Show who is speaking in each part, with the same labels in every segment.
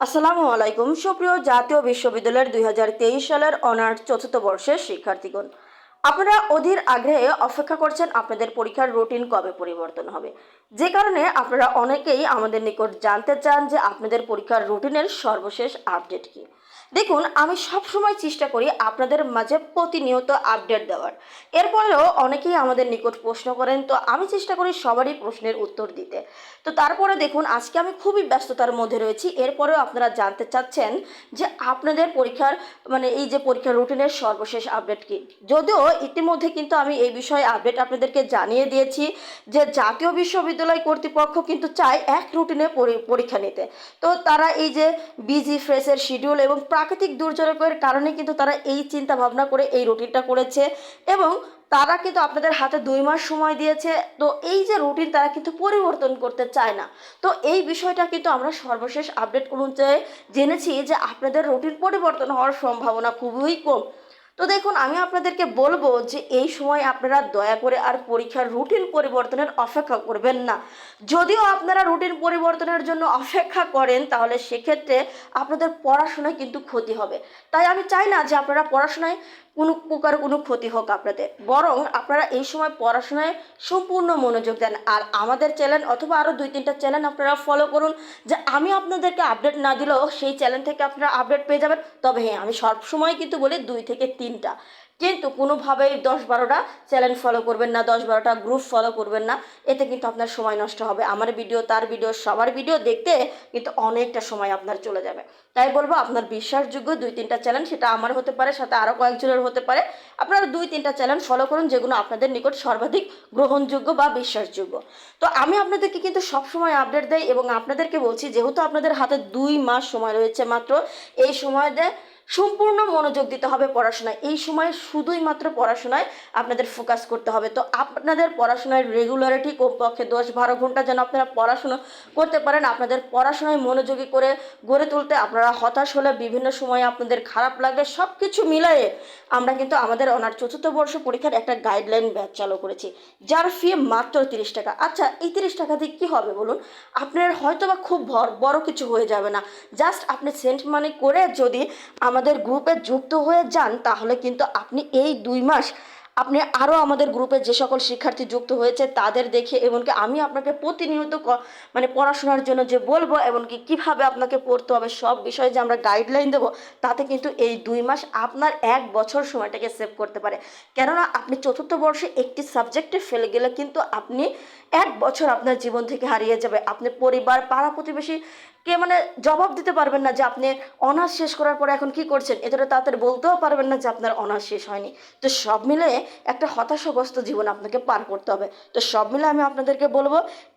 Speaker 1: আসসালামু আলাইকুম। সুপ্রিয় জাতীয় বিশ্ববিদ্যালয়ের দুই হাজার তেইশ সালের অনার্স চতুর্থ বর্ষের শিক্ষার্থীগণ, আপনারা অধীর আগ্রহে অপেক্ষা করছেন আপনাদের পরীক্ষার রুটিন কবে পরিবর্তন হবে? যে কারণে আপনারা অনেকেই আমাদের নিকট জানতে চান যে আপনাদের পরীক্ষার রুটিনের সর্বশেষ আপডেট কি। দেখুন, আমি সবসময় চেষ্টা করি আপনাদের মাঝে প্রতিনিয়ত আপডেট দেওয়ার। এরপরেও অনেকেই আমাদের নিকট প্রশ্ন করেন, তো আমি চেষ্টা করি সবারই প্রশ্নের উত্তর দিতে। তো তারপরে দেখুন, আজকে আমি খুবই ব্যস্ততার মধ্যে রয়েছি। এরপরেও আপনারা জানতে চাচ্ছেন যে আপনাদের পরীক্ষার মানে এই যে পরীক্ষার রুটিনের সর্বশেষ আপডেট কি? যদিও ইতিমধ্যে কিন্তু আমি এই বিষয়ে আপডেট আপনাদেরকে জানিয়ে দিয়েছি যে জাতীয় বিশ্ববিদ্যালয় কর্তৃপক্ষ কিন্তু চায় এক রুটিনে পরি- পরীক্ষা নিতে। তো তারা এই যে বিজি ফ্রেশের শিডিউল এবং প্রাকৃতিক দুর্যোগের কারণে কিন্তু তারা এই চিন্তা ভাবনা করে এই রুটিনটা করেছে এবং তারা কিন্তু আপনাদের হাতে দুই মাস সময় দিয়েছে। তো এই যে রুটিন তারা কিন্তু পরিবর্তন করতে চায় না। তো এই বিষয়টা কিন্তু আমরা সর্বশেষ আপডেট অনুযায়ী জেনেছি যে আপনাদের রুটিন পরিবর্তন হওয়ার সম্ভাবনা খুবই কম। তো দেখুন, আমি আপনাদেরকে বলব যে এই সময় আপনারা দয়া করে আর পরীক্ষার রুটিন পরিবর্তনের অপেক্ষা করবেন না। যদিও আপনারা রুটিন পরিবর্তনের জন্য অপেক্ষা করেন, তাহলে সেক্ষেত্রে আপনাদের পড়াশোনায় কিন্তু ক্ষতি হবে। তাই আমি চাই না যে আপনারা পড়াশোনায় কোনো প্রকার কোনো ক্ষতি হোক আপনাদের। বরং আপনারা এই সময় পড়াশোনায় সম্পূর্ণ মনোযোগ দেন। আর আমাদের চ্যানেল অথবা আরও দুই তিনটা চ্যানেল আপনারা ফলো করুন, যে আমি আপনাদেরকে আপডেট না দিলেও সেই চ্যানেল থেকে আপনারা আপডেট পেয়ে যাবেন। তবে হ্যাঁ আমি সবসময় কিন্তু বলি, দুই থেকে তিনটা কিন্তু কোনোভাবেই দশ বারোটা চ্যানেল ফলো করবেন না, দশ বারোটা গ্রুপ ফলো করবেন না। এতে কিন্তু আপনার সময় নষ্ট হবে। আমার ভিডিও তার ভিডিও সবার ভিডিও দেখতে কিন্তু অনেকটা সময় আপনার চলে যাবে। তাই বলব, আপনার বিশ্বাসযোগ্য দুই তিনটা চ্যানেল সেটা আমার হতে পারে, সাথে আরও কয়েকজনের হতে পারে। আপনারা দুই তিনটা চ্যানেল ফলো করুন, যেগুলো আপনাদের নিকট সর্বাধিক গ্রহণযোগ্য বা বিশ্বাসযোগ্য। তো আমি আপনাদেরকে কিন্তু সবসময় আপডেট দেই এবং আপনাদেরকে বলছি, যেহেতু আপনাদের হাতে দুই মাস সময় রয়েছে মাত্র, এই সময়তে সম্পূর্ণ মনোযোগ দিতে হবে পড়াশোনায়। এই সময় শুধুই মাত্র পড়াশোনায় আপনাদের ফোকাস করতে হবে। তো আপনাদের পড়াশোনায় রেগুলারিটি কমপক্ষে দশ বারো ঘণ্টা যেন আপনারা পড়াশোনা করতে পারেন, আপনাদের পড়াশোনায় মনোযোগী করে গড়ে তুলতে আপনারা হতাশ হলে বিভিন্ন সময় আপনাদের খারাপ লাগলে সব কিছু মিলায়ে আমরা কিন্তু আমাদের অনার চতুর্থ বর্ষ পরীক্ষার একটা গাইডলাইন ব্যাচ চালু করেছি, যার ফি মাত্র তিরিশ টাকা। আচ্ছা এই তিরিশ টাকা দিয়ে কী হবে বলুন? আপনার হয়তো বা খুব বড় কিছু হয়ে যাবে না। জাস্ট আপনি সেন্ট মানি করে যদি আমাদের গ্রুপে যুক্ত হয়ে যান তাহলে কিন্তু আপনি এই দুই মাস আপনি আরও আমাদের গ্রুপে যে সকল শিক্ষার্থী যুক্ত হয়েছে, তাদের দেখে এমনকি আমি আপনাকে প্রতিনিয়ত মানে পড়াশোনার জন্য যে বলব, এমনকি কীভাবে আপনাকে পড়তে হবে, সব বিষয়ে যে আমরা গাইডলাইন দেবো, তাতে কিন্তু এই দুই মাস আপনার এক বছর সময়টাকে সেভ করতে পারে। কেননা আপনি চতুর্থ বর্ষে একটি সাবজেক্টে ফেলে গেলে কিন্তু আপনি এক বছর আপনার জীবন থেকে হারিয়ে যাবে। আপনি পরিবার, পাড়া প্রতিবেশী কে মানে জবাব দিতে পারবেন না যে আপনি অনার্স শেষ করার পরে এখন কি করছেন। এতটা তাদের বলতেও পারবেন না যে আপনার অনার্স শেষ হয়নি। তো সব মিলে একটা হতাশাগ্রস্ত জীবন আপনাকে পার করতে হবে। তো সব মিলে আমি আপনাদেরকে বলব,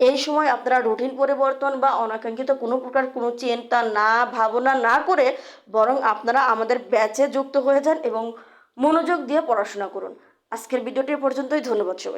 Speaker 1: এই সময় আপনারা রুটিন পরিবর্তন বা অনাকাঙ্ক্ষিত কোনো প্রকার কোনো চিন্তা না, ভাবনা না করে বরং আপনারা আমাদের ব্যাচে যুক্ত হয়ে যান এবং মনোযোগ দিয়ে পড়াশোনা করুন। আজকের ভিডিওটি পর্যন্তই, ধন্যবাদ সবাই